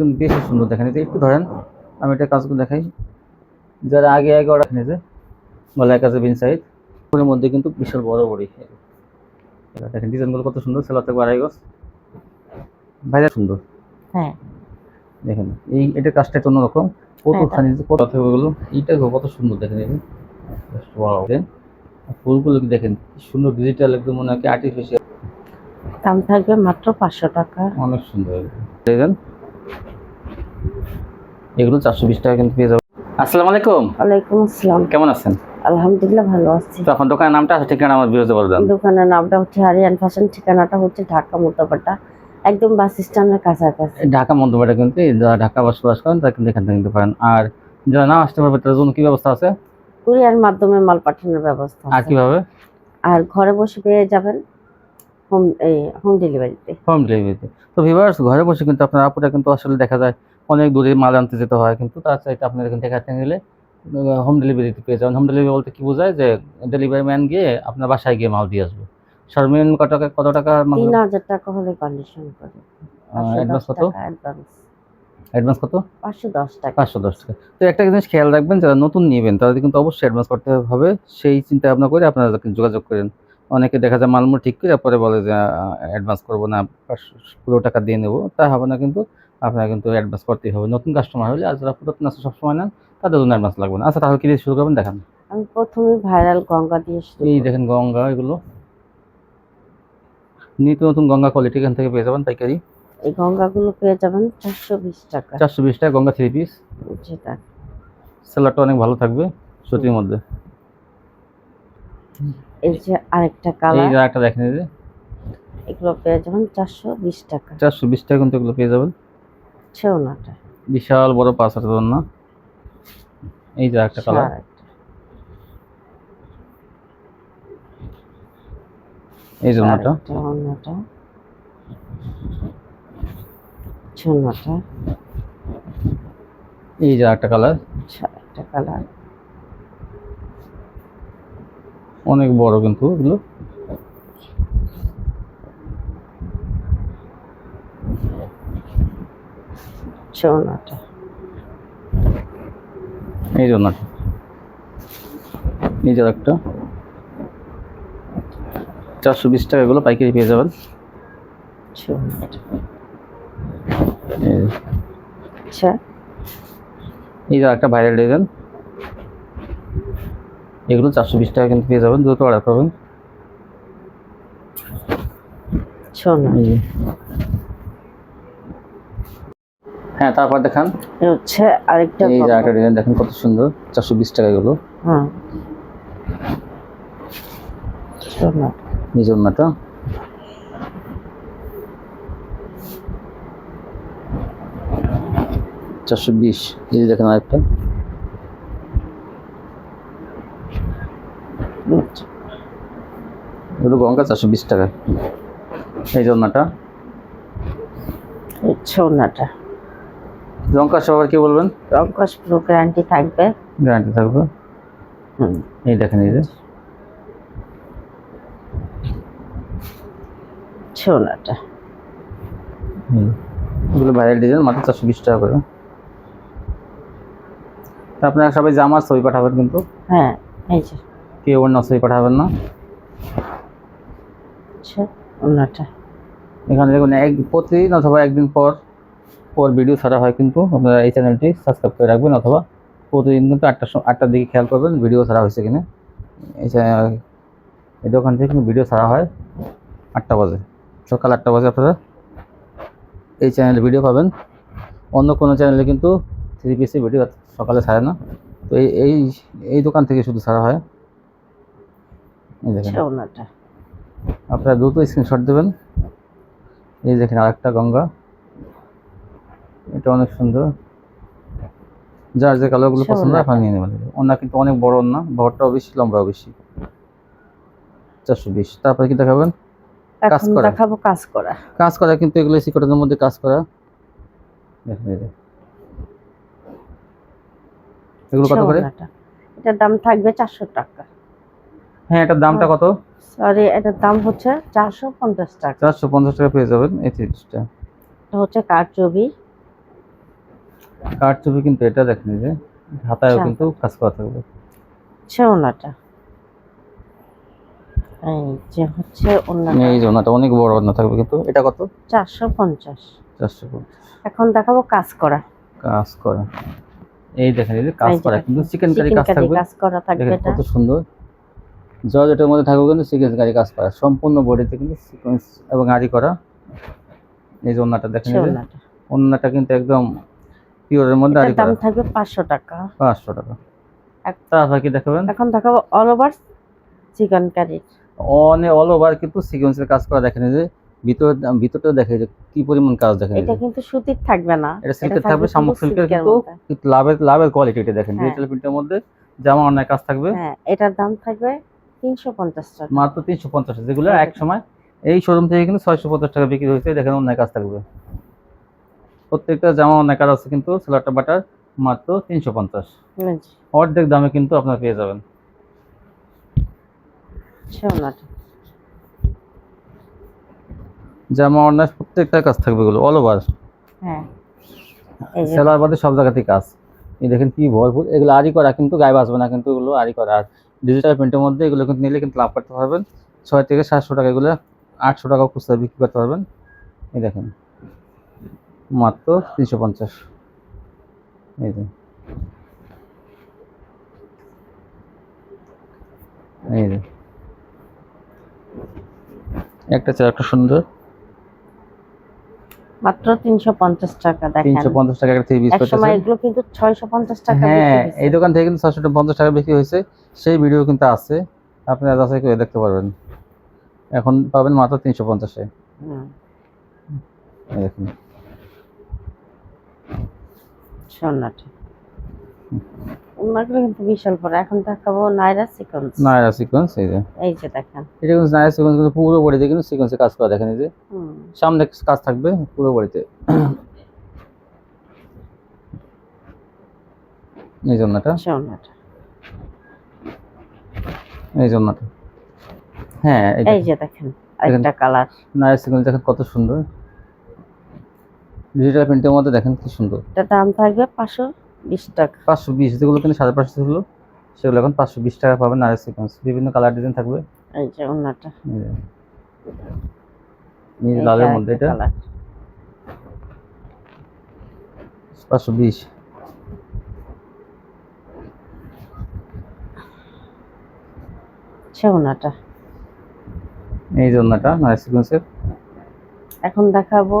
কিন্তু বেশি সুন্দর দেখেন। এই যে একটু ধরেন আমি এটা কাজগুলো দেখাই। যারা আগে আগে অর্ডার নিয়েছে গলায় কাছে বিন সাইড। ওর মধ্যে কিন্তু বিশাল বড় বড়ি দেখেন ডিজাইনগুলো কত সুন্দর সেলার থেকে আড়াই গজ। বাইরে সুন্দর। হ্যাঁ। দেখেন এই এটা কাজটা একটু অন্যরকম। কতখানি যে কত থেকে ওগুলো এইটা কত সুন্দর দেখেন এই ফুলগুলো কি দেখেন সুন্দর ডিজিটাল একদম মনে হয় আর্টিফিশিয়াল দাম থাকবে মাত্র পাঁচশো টাকা। অনেক সুন্দর। দেখেন এগুলো চারশো বিশ টাকা কিন্তু পেয়ে যাবেন। আসসালামু আলাইকুম। ওয়ালাইকুম আসসালাম। কেমন আছেন? আলহামদুলিল্লাহ ভালো আছি। তো এখন দোকানের নামটা আছে ঠিকানা আমার বিরোধী বলবেন দোকানের নামটা হচ্ছে হারিয়ান ফ্যাশন ঠিকানাটা হচ্ছে ঢাকা মোতাবাটা একদম বাস স্ট্যান্ডের কাছাকাছি। ঢাকা মধ্যবাড়ি কিন্তু যারা ঢাকা বসবাস করেন তারা কিন্তু এখান থেকে নিতে পারেন। আর যারা না আসতে পারবে তাদের জন্য কি ব্যবস্থা আছে? কুরিয়ার মাধ্যমে মাল পাঠানোর ব্যবস্থা আর কীভাবে? আর ঘরে বসে পেয়ে যাবেন হোম এই হোম ডেলিভারিতে হোম ডেলিভারিতে তো। ভিভার্স ঘরে বসে কিন্তু আপনার আপুটা কিন্তু আসলে দেখা যায় অনেক দূরে মাল আনতে যেতে হয় কিন্তু তার চাইতে আপনার এখান থেকে হাতে নিলে হোম ডেলিভারিতে পেয়ে যাবেন। হোম ডেলিভারি বলতে কি বোঝায় যে ডেলিভারি ম্যান গিয়ে আপনার বাসায় গিয়ে মাল দিয়ে আসবে। সর্বনিম্ন কত টাকা কত টাকা তিন হাজার টাকা হলে কন্ডিশন করে। অ্যাডভান্স কত? অ্যাডভান্স কত? পাঁচশো দশ টাকা। পাঁচশো দশ টাকা। তো একটা জিনিস খেয়াল রাখবেন যারা নতুন নেবেন তাদের কিন্তু অবশ্যই অ্যাডভান্স করতে হবে। সেই চিন্তা ভাবনা করে আপনারা যোগাযোগ করেন। অনেকে দেখা যায় মালমু ঠিক করে পরে বলে যে অ্যাডভান্স করব না পুরো টাকা দিয়ে নেব। তা হবে না কিন্তু আপনারা কিন্তু অ্যাডভান্স করতেই হবে। নতুন কাস্টমার হলে আর যারা পুরাতন আছে সবসময় নেন তাদের জন্য অ্যাডভান্স লাগবে না। আচ্ছা তাহলে কি দিয়ে শুরু করবেন? দেখান। আমি প্রথমে ভাইরাল গঙ্গা দিয়ে শুরু এই দেখেন গঙ্গা এগুলো। নিত্য নতুন গঙ্গা কোয়ালিটি এখান থেকে পেয়ে যাবেন পাইকারি। এই গঙ্গাগুলো পেয়ে যাবেন চারশো বিশ টাকা। চারশো বিশ টাকা গঙ্গা থ্রি পিস যেটা। সেলারটা অনেক ভালো থাকবে সুতির মধ্যে। এই যে আরেকটা এই কালার যে একটা দেখেন এই যে। এগুলো পেয়ে যাবেন চারশো বিশ টাকা। চারশো বিশ টাকা কিন্তু এগুলো পেয়ে যাবেন। ছেউনাটা বিশাল বড় পাঁচ হাজার জন্য এই যে একটা কালার এই অন্যটা। ছেউনাটা এই যে একটা কালার একটা কালার অনেক বড় কিন্তু এগুলো। ছেউনাটা এই জন্যটা এই যে একটা চারশো বিশ টাকা এগুলো পাইকারি পেয়ে যাবেন। ছেউনাটা এই যে। আচ্ছা। এই যে একটা ভাইরাল ডিজাইন। এগুলো চারশো বিশ টাকা কিন্তু পেয়ে যাবেন দ্রুত অর্ডার যে। হ্যাঁ তারপর দেখান। হচ্ছে আরেকটা এই যে ডিজাইন দেখেন কত সুন্দর চারশো বিশ টাকা এগুলো। হ্যাঁ চারশো বিশ এই যে দেখেন আরেকটা। এগুলো গঙ্গা চারশো বিশ টাকা। এই জন্যটা এই ছেউনাটা লঙ্কা সবার কি বলবেন? রঙ্কশ পুরো গ্যারান্টি থাকবে। গ্যারান্টি থাকবে? হুম। এই দেখেন এই যে। ছেউনাটা হুম। এগুলো ভাইরাল ডিজাইন মাত্র চারশো বিশ টাকা করে। তা আপনারা সবাই জামা ছবি পাঠাবেন কিন্তু। হ্যাঁ এই যে। কেউ অন্য ছবি পাঠাবেন না। আচ্ছা অন্যটা। এখানে দেখুন এক প্রতিদিন অথবা একদিন পর পর ভিডিও ছাড়া হয় কিন্তু আপনারা এই চ্যানেলটি সাবস্ক্রাইব করে রাখবেন অথবা প্রতিদিন কিন্তু আটটার সময় আটটার দিকে খেয়াল করবেন ভিডিও ছাড়া হয়েছে কিনা। এই চ্যানেল এই দোকান থেকে কিন্তু ভিডিও ছাড়া হয় আটটা বাজে। সকাল আটটা বাজে আপনারা এই চ্যানেলে ভিডিও পাবেন। অন্য কোনো চ্যানেলে কিন্তু থ্রি পিসি ভিডিও সকালে ছাড়ে না। তো এই এই এই দোকান থেকে শুধু ছাড়া হয়। এই দেখেন। আপনারা দ্রুত স্ক্রিনশট দেবেন। এই দেখেন আরেকটা গঙ্গা। এটা অনেক সুন্দর। যার যে কালারগুলো পছন্দ। আপনার নিয়ে নেবেন। ওনা কিন্তু অনেক বড় না বড়টাও বেশি লম্বাও বেশি। চারশো বিশ। তারপরে কি দেখাবেন? কাজ করা। দেখাবো কাজ করা। কাজ করা কিন্তু এগুলো সিকটের মধ্যে কাজ করা। এগুলো কত করে? এটার দাম থাকবে চারশো টাকা। হ্যাঁ এটার দামটা কত? সরি এটার দাম হচ্ছে চারশো পঞ্চাশ টাকা। চারশো পঞ্চাশ টাকা পেয়ে যাবেন এই এটা হচ্ছে কারচুবি ছবি কিন্তু এটা দেখেন যে হাতায়ও আচ্ছা। কিন্তু কাজ করা থাকবে। ছেওনাটা এই যে হচ্ছে অন্যটা। এই যে ওনাটা অনেক বড় ওনা থাকবে কিন্তু। এটা কত? চারশো পঞ্চাশ। চারশো পঞ্চাশ। এখন দেখাবো কাজ করা। কাজ করা। এই দেখেন এই যে কাজ করা কিন্তু চিকেন কারি কাজ থাকবে। কাজ করা থাকবে এটা। কত সুন্দর। জর্জেটের মধ্যে থাকবে কিন্তু চিকেন কারি কাজ করা। সম্পূর্ণ বডিতে কিন্তু সিকোয়েন্স এবং আরি করা। এই যে। ওনাটা দেখেন ওনাটা কিন্তু একদম পিওরের মধ্যে আরি দাম থাকবে পাঁচশো টাকা। পাঁচশো টাকা। এক- তারপর কি দেখাবেন? এখন দেখাবো অল ওভার চিকেন কারি অনেক অল ওভার কিন্তু সিকোয়েন্সের কাজ করা দেখেন যে ভিতর ভিতরটা দেখে যে কি পরিমাণ কাজ দেখেন এটা কিন্তু সুতির থাকবে না। এটা সিল্কের থাকবে শামুক সিল্কের কিন্তু লাভের লাভের কোয়ালিটি এটা দেখেন। হ্যাঁ। ডিজিটাল প্রিন্টের মধ্যে জামা অনেক কাজ থাকবে। হ্যাঁ এটার দাম থাকবে তিনশো পঞ্চাশ টাকা। মাত্র তিনশো পঞ্চাশ যেগুলো হ্যাঁ, এক সময় এই শোরুম থেকে কিন্তু ছয়শো পঞ্চাশ টাকা বিক্রি হয়েছে দেখেন অনেক কাজ থাকবে। প্রত্যেকটা জামা অনেক আছে কিন্তু সেলারটা বাটার মাত্র তিনশো পঞ্চাশ। অর্ধেক দামে কিন্তু আপনারা পেয়ে যাবেন। জামা অনেক প্রত্যেকটা কাজ থাকবে এগুলো অল ওভার হ্যাঁ। সেলার বাদে সব জায়গাতেই কাজ। এই দেখেন কি ভরপুর এগুলো আরি করা কিন্তু গায়ে বাঁচবে না কিন্তু এগুলো আরি করা। আর ডিজিটাল প্রিন্টের মধ্যে এগুলো কিন্তু নিলে কিন্তু লাভ করতে পারবেন। ছয় থেকে সাতশো টাকা এগুলো আটশো টাকা খুচরা বিক্রি করতে পারবেন। এই দেখেন। মাত্র তিনশো পঞ্চাশ। এই যে। এই যে। একটা চেয়ে একটা সুন্দর। মাত্র তিনশো পঞ্চাশ টাকা দেখেন। তিনশো পঞ্চাশ টাকা একটা থ্রি পিস এক সময় এগুলো কিন্তু ছয়শো পঞ্চাশ টাকা হ্যাঁ এই দোকান থেকে কিন্তু টাকা বিক্রি হয়েছে। সেই ভিডিও কিন্তু আছে। আপনারা যাচাই করে দেখতে পারবেন। এখন পাবেন মাত্র তিনশো পঞ্চাশে। হুম, দেখুন। ছেওনাটা ওনাগুলো কিন্তু বিশাল বড়। এখন দেখাবো নাইরা সিকোয়েন্স। সিকোয়েন্স এই যে। এই যে দেখেন। এটা কিন্তু সিকোয়েন্স কিন্তু পুরো বডিতে কিন্তু সিকোয়েন্সে কাজ করা দেখেন এই যে। সামনে কাজ থাকবে পুরো বডিতে। এই জন্যটা এই জন্যটা হ্যাঁ এই যে। দেখেন আরেকটা কালার। নায়রা সিকোয়েন্স দেখেন কত সুন্দর। ডিজিটাল প্রিন্টের মধ্যে দেখেন কি সুন্দর। এটা দাম থাকবে পাঁচশো বিশ টাকা। পাঁচশো বিশ যেগুলো কিন্তু সাড়ে পাঁচশো ছিল সেগুলো এখন পাঁচশো বিশ টাকা পাবেন। নারী সিকোয়েন্স বিভিন্ন কালার ডিজাইন থাকবে। এই যে ওনাটা। এই যে। নীল লালের মধ্যে এটা। পাঁচশো বিশ। ছেওনাটা এই জন্যটা সিকোয়েন্সের এখন দেখাবো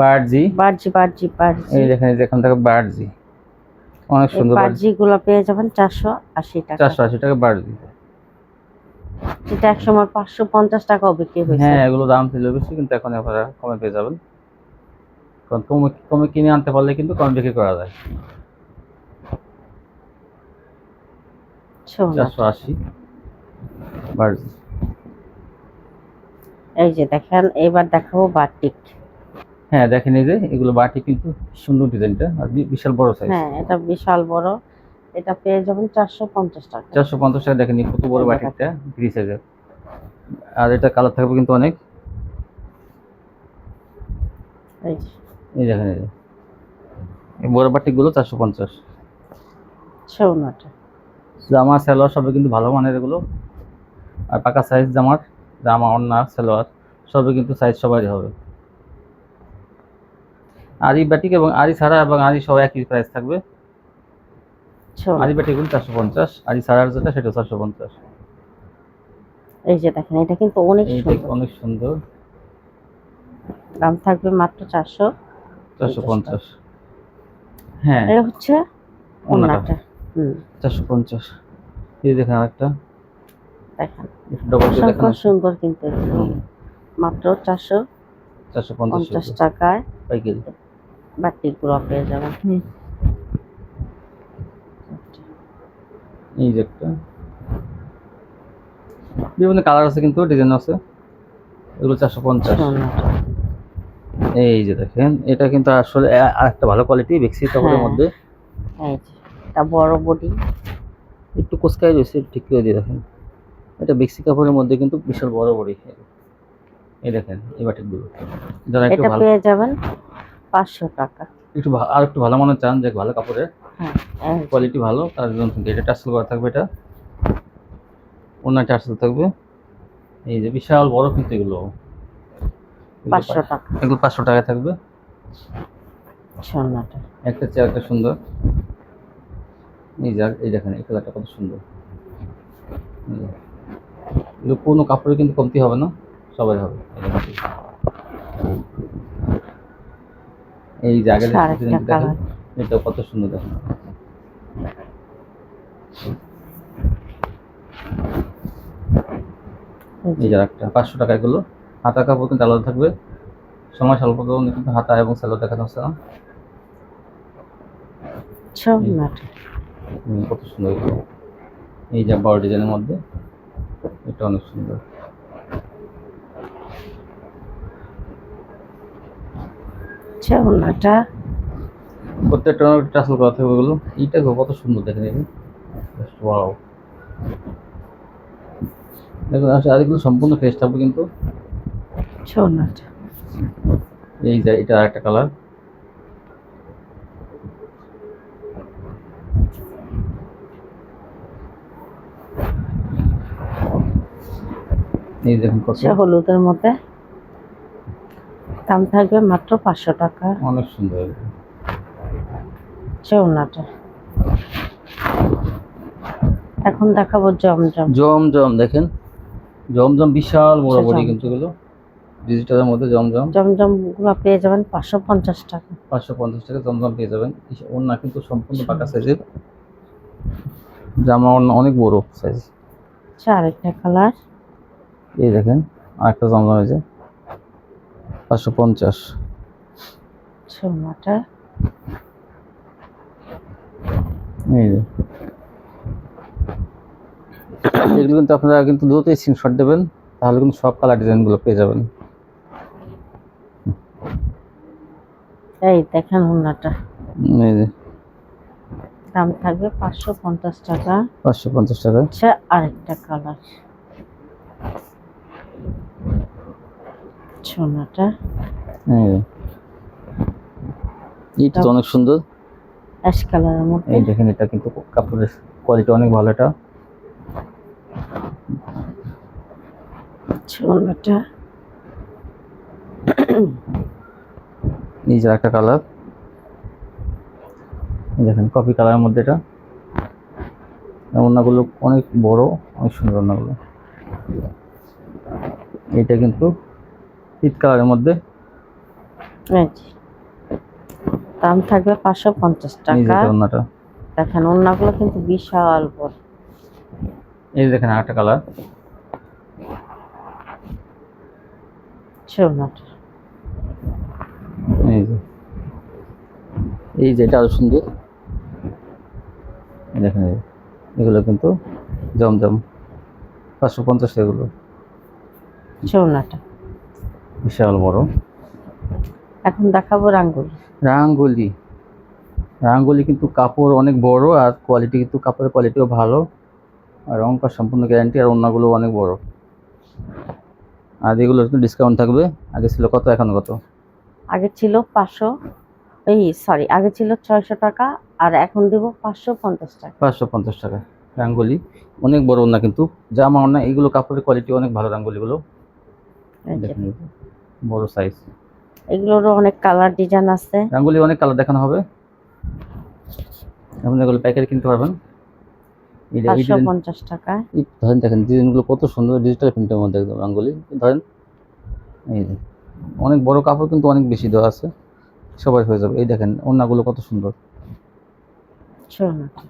বার্জি। বার্জি বার্জি বার্জি। এই দেখেন এখান থেকে বার্জি। অনেক সুন্দর বার্জি। গুলো পেয়ে যাবেন চারশো আশি টাকা। চারশো আশি টাকা বার্জি। যেটা এক সময় পাঁচশো পঞ্চাশ টাকাও বিক্রি হয়েছে। হ্যাঁ এগুলো দাম ছিল বেশি কিন্তু এখন আপনারা কমে পেয়ে যাবেন। কারণ কমে কমে কিনে আনতে পারলে কিন্তু কম বিক্রি করা যায়। ছেওনা চারশো আশি বার্জি। এই যে দেখেন এবার দেখাবো বাটিক হ্যাঁ দেখেন এই যে এগুলো বাটি কিন্তু সুন্দর ডিজাইনটা আর বিশাল বড় সাইজ হ্যাঁ এটা বিশাল বড়। এটা পেয়ে যাবেন চারশো পঞ্চাশ টাকা। চারশো পঞ্চাশ টাকা দেখেন কত বড় বাটিকটা ফ্রি সাইজের আর এটা কালার থাকবে কিন্তু অনেক। এই দেখেন এই এই বড় চারশো পঞ্চাশ। ছেওনাটা জামা সালোয়ার সবই কিন্তু ভালো মানের এগুলো। আর পাকা সাইজ জামার জামা ওড়না সালোয়ার সবই কিন্তু সাইজ সবারই হবে। আরি বাটিক এবং আরি ছাড়া এবং আরি সব একই প্রাইস থাকবে। আরি বাটিকগুলো চারশো পঞ্চাশ আরি সারার যেটা সেটা চারশো পঞ্চাশ। এই যে দেখেন এটা কিন্তু অনেক সুন্দর। অনেক সুন্দর। দাম থাকবে মাত্র চারশো। চারশো পঞ্চাশ। হ্যাঁ। এটা হচ্ছে ওনাটা। হুম। চারশো পঞ্চাশ। এই দেখেন আরেকটা। দেখেন। ডবল সুন্দর কিন্তু। মাত্র চারশো চারশো পঞ্চাশ টাকায়। পাইকারি। বাটিকগুলো পেয়ে যাবেন এই যে একটা। বিভিন্ন কালার আছে কিন্তু ডিজাইন আছে। এগুলো চারশো পঞ্চাশ। এই যে দেখেন এটা কিন্তু আসলে আরেকটা ভালো কোয়ালিটি বেক্সি কাপড়ের হ্যাঁ। মধ্যে। এই যে এটা বড় বডি একটু কোসকাই রয়েছে ঠিক করে দিয়ে দেখেন। এটা বেক্সি কাপড়ের মধ্যে কিন্তু বিশাল বড় বড়ি এই দেখেন এই বাটিকগুলো যারা একটু এটা ভালো পেয়ে যাবেন। পাঁচশো টাকা। একটু আর একটু ভালো মনে চান যে ভালো কাপড়ের। হ্যাঁ কোয়ালিটি ভালো তার জন্য এটা টার্সেল করা থাকবে এটা। অন্য টার্সেল থাকবে। এই যে বিশাল বড় কিন্তু এগুলো। পাঁচশো টাকা। এগুলো পাঁচশো টাকা থাকবে। সোনাটা একটা চেয়ারটা সুন্দর। এই যাক এই দেখেন এই কালারটা কত সুন্দর। কোনো কাপড়ে কিন্তু কমতি হবে না সবাই হবে। এই জায়গাটা এটা কত সুন্দর দেখেন। এই যে। একটা পাঁচশো টাকা এগুলো। হাতা কাপড় কিন্তু আলাদা থাকবে। সময় স্বল্প কারণে কিন্তু হাতা এবং স্যালো দেখানো হচ্ছে না কত সুন্দর এই যে বড় ডিজাইনের মধ্যে এটা অনেক সুন্দর। সোনাটা প্রত্যেকটা টাসল করা থাকবে ওগুলো এইটা কত সুন্দর দেখেন এই ওয়াও দেখুন আসলে আর সম্পূর্ণ ফ্রেশ থাকবে কিন্তু। সোনাটা এই যে এটা একটা কালার এই দেখুন কত। হলুদের মধ্যে। দাম থাকবে মাত্র পাঁচশো টাকা। অনেক সুন্দর। এগুলো। সোনাটা এখন দেখাবো জমজম। জমজম দেখেন। জমজম বিশাল বড় আচ্ছা, বড়ি। কিন্তু এগুলো। ডিজিটালের মধ্যে জমজম। জমজমগুলো পেয়ে যাবেন পাঁচশো পঞ্চাশ টাকা। পাঁচশো পঞ্চাশ টাকা জমজম পেয়ে যাবেন। ওড়না কিন্তু সম্পূর্ণ পাকা সাইজের। জামা ওড়না অনেক বড় সাইজ আচ্ছা আরেকটা কালার এই দেখেন আরেকটা জমজম হয়েছে পাঁচশো পঞ্চাশ। সোনাটা এই যে। এগুলো কিন্তু আপনারা কিন্তু দ্রুত স্ক্রিনশট দেবেন তাহলে কিন্তু সব কালার ডিজাইনগুলো পেয়ে যাবেন। এই দেখেন ওনাটা এই যে। দাম থাকবে পাঁচশো পঞ্চাশ টাকা। পাঁচশো পঞ্চাশ টাকা। আচ্ছা আরেকটা কালার সোনাটা। এইটা তো অনেক সুন্দর। অ্যাশ কালারের মধ্যে। এই দেখেন এটা কিন্তু কাপড়ের কোয়ালিটি অনেক ভালো এটা। সোনাটা। এই যে একটা কালার। দেখেন কফি কালারের মধ্যে এটা। এই অনেক বড় অনেক সুন্দর ওড়নাগুলো। এটা কিন্তু পিট কালারের মধ্যে। দাম থাকবে পাঁচশো পঞ্চাশ টাকা। দেখেন ওড়নাগুলো কিন্তু বিশাল বড়। এই দেখেন আরেকটা কালার। সোনাটা এই যে। এই যে এটা আরও সুন্দর। দেখেন এগুলো কিন্তু জমজম। পাঁচশো পঞ্চাশ এগুলো। সোনাটা বিশাল বড়। এখন দেখাবো রাঙ্গুলি। রাঙ্গুলি। রাঙ্গুলি কিন্তু কাপড় অনেক বড় আর কোয়ালিটি কিন্তু কাপড়ের কোয়ালিটিও ভালো। আর রঙটা সম্পূর্ণ গ্যারান্টি আর অন্যগুলো অনেক বড়। আর এগুলো একটু ডিসকাউন্ট থাকবে। আগে ছিল কত এখন কত? আগে ছিল পাঁচশো এই সরি আগে ছিল ছয়শো টাকা আর এখন দিব পাঁচশো পঞ্চাশ টাকা। পাঁচশো পঞ্চাশ টাকা রাঙ্গুলি। অনেক বড় ওনা কিন্তু। জামা ওনা এগুলো কাপড়ের কোয়ালিটি অনেক ভালো রাঙ্গুলিগুলো। দেখেন। বড় সাইজ এগুলোরও অনেক কালার ডিজাইন আছে। রাঙ্গুলি অনেক কালার দেখানো হবে। আপনি এগুলো পাইকারি কিনতে পারবেন। পাঁচশো পঞ্চাশ টাকা। ধরেন দেখেন ডিজাইনগুলো কত সুন্দর ডিজিটাল প্রিন্টের মধ্যে একদম রাঙ্গুলি ধরেন এই যে অনেক বড় কাপড় কিন্তু অনেক বেশি দেওয়া আছে। সবাই হয়ে যাবে। এই দেখেন ওড়নাগুলো কত সুন্দর। সোনাটা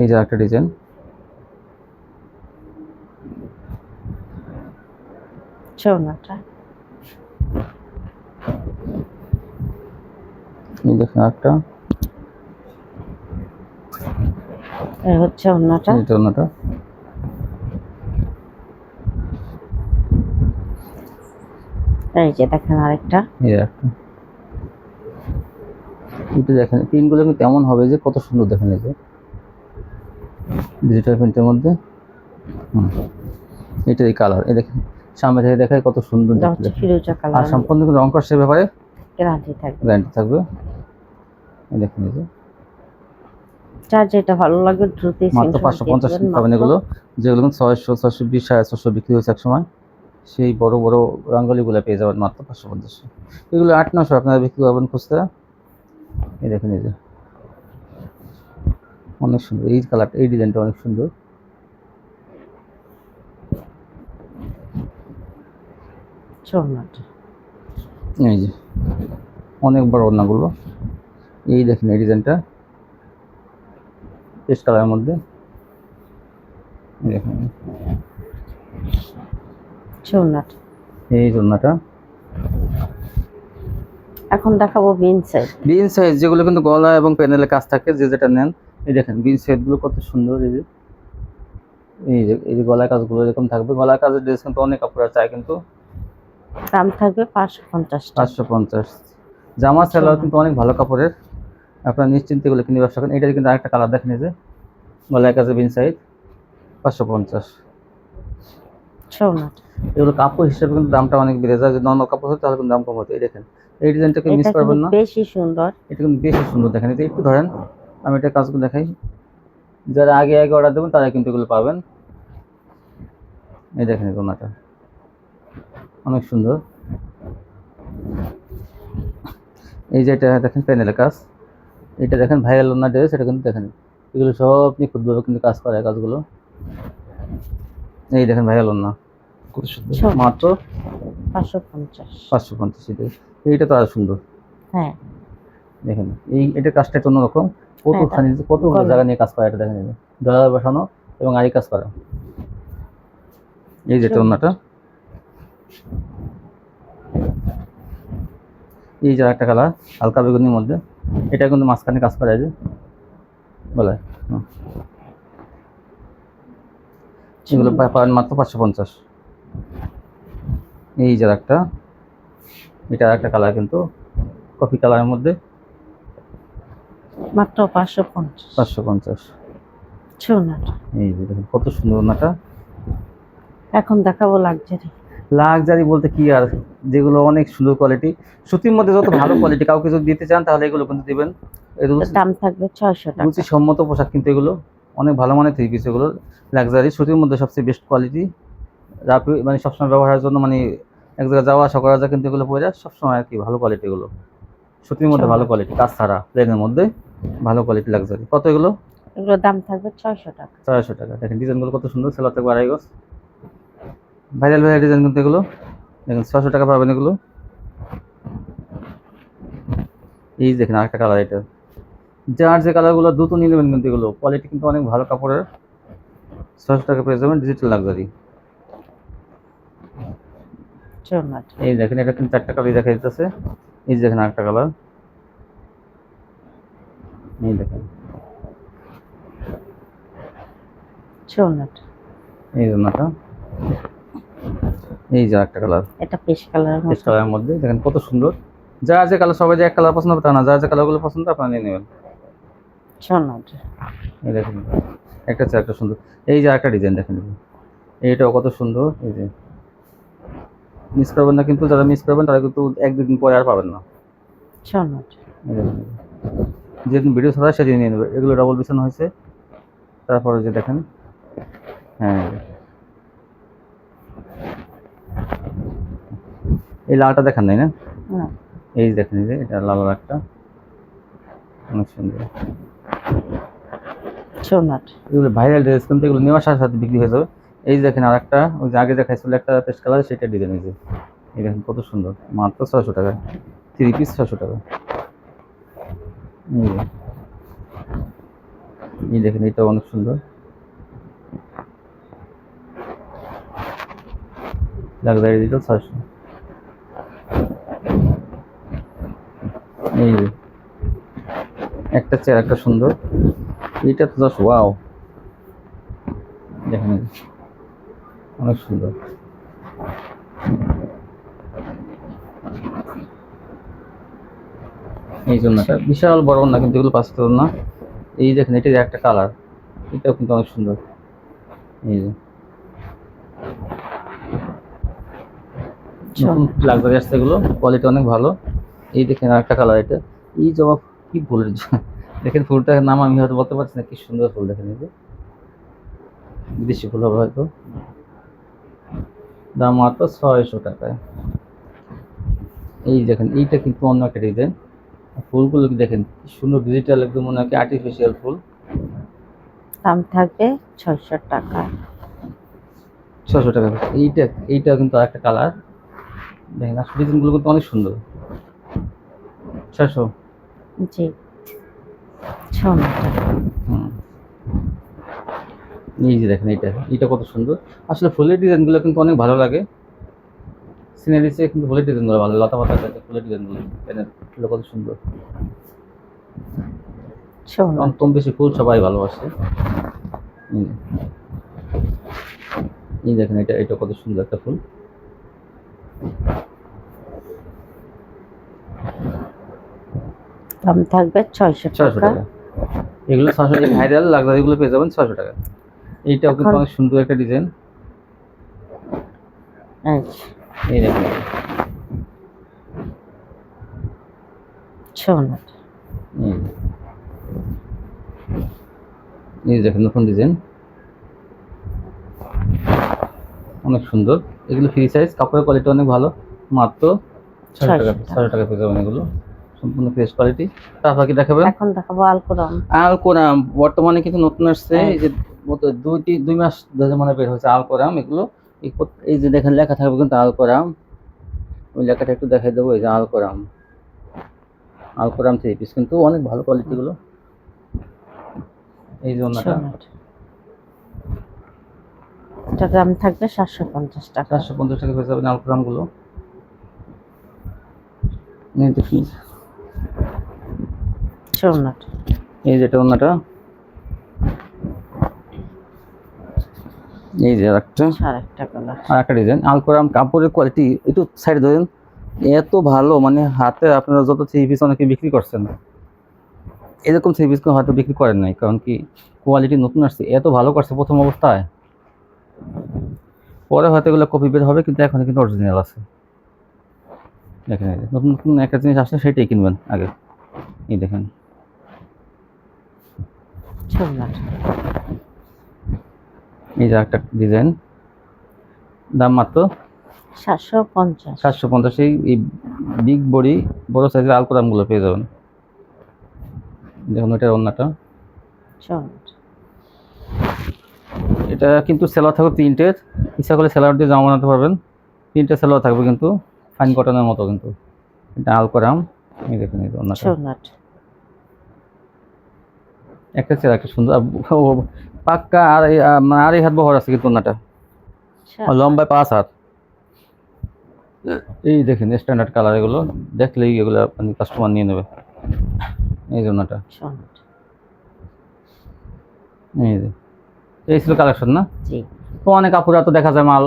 এই যে একটা ডিজাইন সোনাটা এই দেখেন একটা এই হচ্ছে অন্যটা। এটা ওড়নাটা এই যে দেখেন আরেকটা। এই একটা এটা দেখেন প্রিন্টগুলো কিন্তু এমন হবে যে কত সুন্দর দেখেন এই যে। ডিজিটাল প্রিন্টের মধ্যে। হুম। এটা এই কালার এই দেখেন। সামনে থেকে দেখায় কত সুন্দর দেখতে। আর সম্পূর্ণ কিন্তু রং কষের ব্যাপারে গ্যারান্টি থাকবে। গ্যারান্টি থাকবে। দেখুন এই যে। যার যেটা ভালো লাগবে দ্রুত মাত্র পাঁচশো পঞ্চাশ পাবেন এগুলো। যেগুলো ছয়শো ছয়শো বিশ সাড়ে ছশো বিক্রি হয়েছে এক সময় সেই বড় বড় রঙ্গলিগুলো পেয়ে যাবেন মাত্র পাঁচশো পঞ্চাশ। এগুলো আট নশো আপনারা বিক্রি করবেন খুচরা। এই দেখুন এই যে। অনেক সুন্দর। এই কালারটা এই ডিজাইনটা অনেক সুন্দর। চৌনাটা এই যে অনেক বড় ওড়নাগুলো এই দেখুন এই ডিজাইনটা পেস্ট কালারের মধ্যে। এই দেখুন। চৌনাটা এই ওড়নাটা। এখন দেখাবো বিন সাইড বিন সাইজ যেগুলো কিন্তু গলা এবং প্যানেলে কাজ থাকে যে যেটা নেন। এই দেখেন বিন সাইজগুলো কত সুন্দর এই যে। এই যে এই যে গলার কাজগুলো এরকম থাকবে। গলার কাজের ড্রেস কিন্তু অনেক কাপড় চায় কিন্তু দাম থাকবে পাঁচশো পঞ্চাশ পাঁচশো পঞ্চাশ। জামা সেলাও কিন্তু অনেক ভালো কাপড়ের। আপনারা নিশ্চিন্তে এগুলো কিনে ব্যবসা করেন। এটার কিন্তু আরেকটা কালার দেখেন যে গলার কাজে বিন সাইজ পাঁচশো পঞ্চাশ। এগুলো কাপড় হিসেবে কিন্তু দামটা অনেক বেড়ে যায়। যদি নর্মাল কাপড় হতো তাহলে কিন্তু দাম কম হতো এই দেখেন এই ডিজাইনটাকে মিস করবেন না। বেশি সুন্দর। এটা কিন্তু বেশি সুন্দর দেখেন। এটা একটু ধরেন আমি এটা কাজগুলো দেখাই। যারা আগে আগে অর্ডার দেবেন তারা কিন্তু এগুলো পাবেন। এই দেখেন দোনাটা অনেক সুন্দর। এই যে এটা দেখেন প্যানেলের কাজ। এটা দেখেন ভাইরাল ওনার ড্রেস এটা কিন্তু দেখেন এগুলো সব আপনি নিখুঁতভাবে কিন্তু কাজ করে কাজগুলো। এই দেখেন ভাইরাল ওনা কত সুন্দর। মাত্র পাঁচশো পঞ্চাশ। পাঁচশো পঞ্চাশ এইটা তো আরও সুন্দর। হ্যাঁ। দেখেন এই এটা কাজটা একটু অন্যরকম। কতখানি কতগুলো গলা। জায়গা নিয়ে কাজ করা এটা দেখেন। ডলার বসানো এবং আরি কাজ করা। এই যেটা অন্যটা এই যে একটা কালার হালকা বেগুনির মধ্যে। এটা কিন্তু মাঝখানে কাজ করা যায় বলে। এগুলো পাবেন মাত্র পাঁচশো পঞ্চাশ। এই যে একটা এটা একটা কালার কিন্তু কফি কালারের মধ্যে। মাত্র পাঁচশো পঞ্চাশ। পাঁচশো পঞ্চাশ। এই যে দেখুন কত সুন্দর ওনাটা এখন দেখাবো লাক্সারি লাক্সারি বলতে কি আর যেগুলো অনেক সুন্দর কোয়ালিটি সুতির মধ্যে যত ভালো কোয়ালিটি কাউকে যদি দিতে চান তাহলে এগুলো কিন্তু দিবেন। দাম থাকবে ছয়শো টাকা। রুচি সম্মত পোশাক কিন্তু এগুলো। অনেক ভালো মানের থ্রি পিস এগুলো লাক্সারি সুতির মধ্যে সবচেয়ে বেস্ট কোয়ালিটি রাপি মানে সবসময় ব্যবহারের জন্য মানে এক জায়গায় যাওয়া আসা করা যায় কিন্তু এগুলো পরে যায় সবসময় আর কি ভালো কোয়ালিটি এগুলো। সুতির মধ্যে ভালো কোয়ালিটি কাজ ছাড়া প্লেনের মধ্যে ভালো কোয়ালিটি লাক্সারি কত এগুলো? এগুলোর দাম থাকবে ছয়শো টাকা। ছয়শো টাকা। দেখেন ডিজাইনগুলো কত সুন্দর সেলার থাকবে আড়াই ভাইরাল ভাইরাল ডিজাইন কিন্তু এগুলো। দেখেন ছশো টাকা পাবেন এগুলো। এই দেখেন আরেকটা কালার এটা। যার যে কালারগুলো দ্রুত নিয়ে নেবেন কিন্তু এগুলো। কোয়ালিটি কিন্তু অনেক ভালো কাপড়ের। ছশো টাকা পেয়ে যাবেন ডিজিটাল লাক্সারি এই দেখেন এটা কিন্তু চারটা কালারই দেখা যাচ্ছে এই দেখেন আরেকটা কালার এই দেখেন। এই জন্যটা এই যে একটা কালার এটা পেশ কালারের পেস্ট কালারের মধ্যে। দেখেন কত সুন্দর। যার যে কালার সবাই যে এক কালার পছন্দ হবে তা না যার যে কালারগুলো পছন্দ আপনারা নিয়ে নেবেন। এই দেখেন একটা চেয়ে একটা সুন্দর। এই যে একটা ডিজাইন দেখেন। এইটাও কত সুন্দর এই যে। মিস করবেন না কিন্তু যারা মিস করবেন তারা কিন্তু এক দুদিন পরে আর পাবেন না। যেদিন ভিডিও ছাড়া সেদিন নিয়ে নেবে। এগুলো ডবল বিছানো হয়েছে। তারপরে যে দেখেন হ্যাঁ। এই লালটা দেখেন নাই না? এই দেখেন যে এটা লাল একটা। অনেক সুন্দর। চৌনাটা এগুলো ভাইরাল ড্রেস কিন্তু এগুলো নেওয়ার সাথে সাথে বিক্রি হয়ে যাবে। এই দেখেন আর একটা ওই যে আগে দেখাইছিল একটা পেস্ট কালার সেটা ডিজাইন হয়েছে এই দেখেন কত সুন্দর। মাত্র ছয়শো টাকা। থ্রি পিস ছয়শো টাকা। এই দেখেন এটা অনেক সুন্দর। লাক্সারি দিল ছয়শো। এই যে। একটা চেয়ার একটা সুন্দর। এটা তো জাস্ট ওয়াও দেখেন অনেক সুন্দর। এই জন্য একটা বিশাল বড় না কিন্তু এগুলো পাঁচটা না এই দেখেন এটা একটা কালার এটাও কিন্তু অনেক সুন্দর। এই যে। লাক্সারি আসছে এগুলো। কোয়ালিটি অনেক ভালো। এই দেখেন আরেকটা কালার এটা। এই জবা কি ফুলের দেখেন ফুলটার নাম আমি হয়তো বলতে পারছি না কি সুন্দর ফুল দেখেন এই যে। বিদেশি ফুল হবে হয়তো। দাম মাত্র ছয়শো টাকায়। এই দেখেন এইটা কিন্তু অন্য একটা ডিজাইন ফুলগুলো দেখেন কি সুন্দর ডিজিটাল একদম মনে হয় আর্টিফিশিয়াল ফুল। দাম থাকবে ছয়শো টাকা। ছশো টাকা। এইটা এইটা কিন্তু আরেকটা কালার দেখেন আসলে ডিজাইনগুলো কিন্তু অনেক সুন্দর। ছশো জি। হুম। এই যে দেখেন এইটা এইটা কত সুন্দর। আসলে ফুলের ডিজাইনগুলো কিন্তু অনেক ভালো লাগে। সিনারি চেয়ে কিন্তু ফুলের ডিজাইনগুলো ভালো লতা পাতা ফুলের ডিজাইনগুলো ফুলগুলো কত সুন্দর। কম বেশি ফুল সবাই ভালোবাসে। এই দেখেন এটা এটা কত সুন্দর একটা ফুল। দাম থাকবে ছয়শো ছয়শো টাকা। টাকা। এগুলো ছশো এই ভাইরাল লাক্সারিগুলো পেয়ে যাবেন ছয়শো টাকা। এইটাও কিন্তু অনেক সুন্দর একটা ডিজাইন এই দেখেন। এই দেখেন নতুন ডিজাইন অনেক সুন্দর। এগুলো ফ্রি সাইজ কাপড়ের কোয়ালিটি অনেক ভালো। মাত্র ছশো টাকা ছয়শো টাকা। ছশো টাকা পেয়ে যাবেন এগুলো। সম্পূর্ণ ফ্রেশ কোয়ালিটি তারপর কি দেখাবেন? এখন দেখাবো আলকোরাম আলকোরাম বর্তমানে কিন্তু নতুন আসছে হ্যাঁ। এই যে দুই দুই মাস ধরে মানে বের হয়েছে আলকোরাম এগুলো। এই যে দেখেন লেখা থাকবে কিন্তু আল আলকোরাম ওই লেখাটা একটু দেখাই দেবো এই যে আলকোরাম আলকোরাম থ্রি পিস কিন্তু অনেক ভালো কোয়ালিটি গুলো। এই যে ওনাটা। এটার দাম থাকবে সাতশো পঞ্চাশ টাকা। চারশো পঞ্চাশ টাকা পেয়ে যাবেন আলকোরামগুলো। এই দেখুন এই যেটা ওনাটা এই যে একটা আর একটা ডিজাইন আলকোরাম কাপড়ের কোয়ালিটি একটু সাইড ধরেন। এত ভালো মানে হাতে আপনারা যত থ্রি পিস অনেকে বিক্রি করছেন। এরকম থ্রি পিস হয়তো বিক্রি করেন নাই কারণ কি কোয়ালিটি নতুন আসছে। এত ভালো করছে প্রথম অবস্থায়। পরে হয়তো এগুলো কপি বের হবে কিন্তু এখন কিন্তু অরিজিনাল আছে। দেখেন নতুন নতুন একটা জিনিস আসলে সেটাই কিনবেন আগে। এই দেখেন। এই যে একটা ডিজাইন। দাম মাত্র সাতশো পঞ্চাশ। সাতশো পঞ্চাশ এই বিগ বডি বড় সাইজের আলকোরামগুলো পেয়ে যাবেন। দেখুন এটার অন্যটা এটা কিন্তু সেলার থাকবে প্রিন্টের। ইচ্ছা করলে সেলার দিয়ে জামা বানাতে পারবেন। তিনটে সেলার থাকবে কিন্তু। ফাইন কটনের মতো কিন্তু। এটা আলকোরাম এই দেখুন এই অন্যটা একটা চেয়ার একটা সুন্দর। আর পাক্কা আর এই, মানে আড়াই হাত বহর আছে কিন্তু অন্যটা আর লম্বায় পাঁচ হাত। এই দেখেন স্ট্যান্ডার্ড কালার এগুলো। দেখলেই এগুলো আপনি কাস্টমার নিয়ে নেবে। এই এই যে। এই ছিল কালেকশন না? জি। তো অনেক আপুরা তো দেখা যায় মাল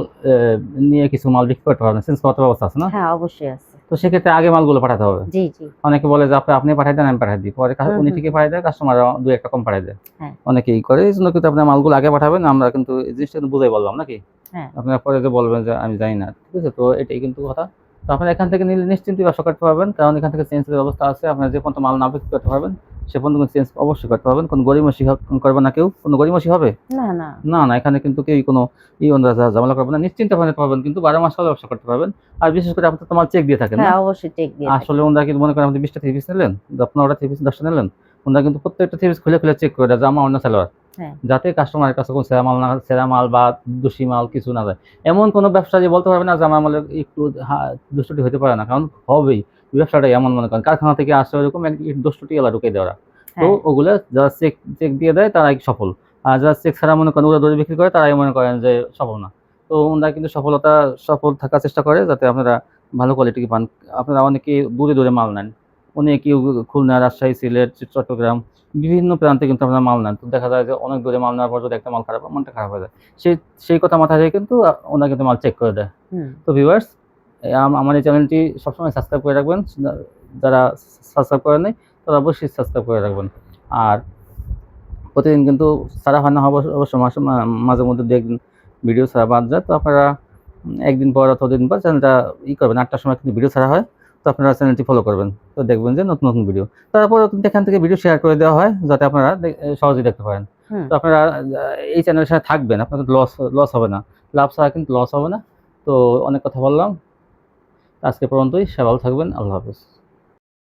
নিয়ে কিছু মাল বিক্রি করতে পারবেন। চেঞ্জ করার ব্যবস্থা আছে না? হ্যাঁ অবশ্যই আছে। তো সেক্ষেত্রে আগে মালগুলো পাঠাতে হবে। জি জি। অনেকে বলে যে আপনি আপনি পাঠাই দেন আমি পাঠাই দিই। পরে উনি। ঠিকই পাঠাই দেয় কাস্টমার দু একটা কম পাঠাই দেয়। হ্যাঁ। অনেকেই করে এই জন্য কিন্তু আপনার মালগুলো আগে পাঠাবেন আমরা কিন্তু এই জিনিসটা কিন্তু বুঝাই বললাম নাকি? হ্যাঁ। আপনারা পরে যে বলবেন যে আমি জানি না। ঠিক আছে তো এটাই কিন্তু কথা। তো আপনারা এখান থেকে নিলে নিশ্চিন্তে ব্যবসা করতে পারবেন কারণ এখান থেকে চেঞ্জের ব্যবস্থা আছে। আপনারা যে পর্যন্ত মাল না বিক্রি করতে পারবেন সে পর্যন্ত চেঞ্জ অবশ্যই করতে পারবেন। কোনো গরিমসি করবে না কেউ কোনো গরিমসি হবে? না না। না না এখানে কিন্তু কেউ কোনো ই অন্য ঝামেলা করবে না। নিশ্চিন্তে পাঠাতে পারবেন কিন্তু বারো মাস হলে ব্যবসা করতে পারবেন। আর বিশেষ করে আপনার তো মাল চেক দিয়ে থাকেন হ্যাঁ অবশ্যই চেক দিয়ে আসলে ওনারা কিন্তু মনে করেন আপনি বিশটা থ্রি পিস নিলেন আপনার ওটা থ্রি পিস দশটা নিলেন। ওনারা কিন্তু প্রত্যেকটা থ্রি পিস খুলে খুলে চেক করে দেয় জামা অন্য সালোয়ার হ্যাঁ। যাতে কাস্টমারের কাছে কোনো সেরা মাল না সেরা মাল বা দোষী মাল কিছু না যায়। এমন কোনো ব্যবসা যে বলতে পারবে না যে আমার মালে একটু দুষ্টটি হতে পারে না কারণ হবেই। ব্যবসাটাই এমন মনে করেন কারখানা থেকে আসে ওরকম এক দোষটি এলা ঢুকে দেওয়া তো হ্যাঁ। ওগুলো যারা চেক চেক দিয়ে দেয় তারাই সফল। আর যারা চেক ছাড়া মনে করেন ওরা দৌড়ে বিক্রি করে তারাই মনে করেন যে সফল না। তো ওনারা কিন্তু সফলতা সফল থাকার চেষ্টা করে যাতে আপনারা ভালো কোয়ালিটি পান। আপনারা অনেকে দূরে দূরে মাল নেন। অনেকে খুলনা রাজশাহী সিলেট চট্টগ্রাম বিভিন্ন প্রান্তে কিন্তু আপনারা মাল নেন। তো দেখা যায় যে অনেক দূরে মাল নেওয়ার পর যদি একটা মাল খারাপ হয় মনটা খারাপ হয়ে যায়। সেই সেই কথা মাথায় রেখে কিন্তু ওনারা কিন্তু মাল চেক করে দেয়। তো ভিউয়ার্স আমার এই চ্যানেলটি সবসময় সাবস্ক্রাইব করে রাখবেন। যারা সাবস্ক্রাইব করে নেই তারা অবশ্যই সাবস্ক্রাইব করে রাখবেন। আর প্রতিদিন কিন্তু সারা হয় না অবশ্য মাসে মাঝে মধ্যে দু একদিন ভিডিও ছাড়া বাদ যায়। তো আপনারা একদিন পর অথবা দুদিন পর চ্যানেলটা ই করবেন। আটটার সময় কিন্তু ভিডিও ছাড়া হয় তো আপনারা চ্যানেলটি ফলো করবেন। তো দেখবেন যে নতুন নতুন ভিডিও তারপরে কিন্তু এখান থেকে ভিডিও শেয়ার করে দেওয়া হয় যাতে আপনারা সহজেই দেখতে পারেন। তো আপনারা এই চ্যানেলের সাথে থাকবেন। আপনাদের লস লস হবে না। লাভ ছাড়া কিন্তু লস হবে না। তো অনেক কথা বললাম। আজকে পর্যন্তই সে ভালো থাকবেন আল্লাহ হাফিজ।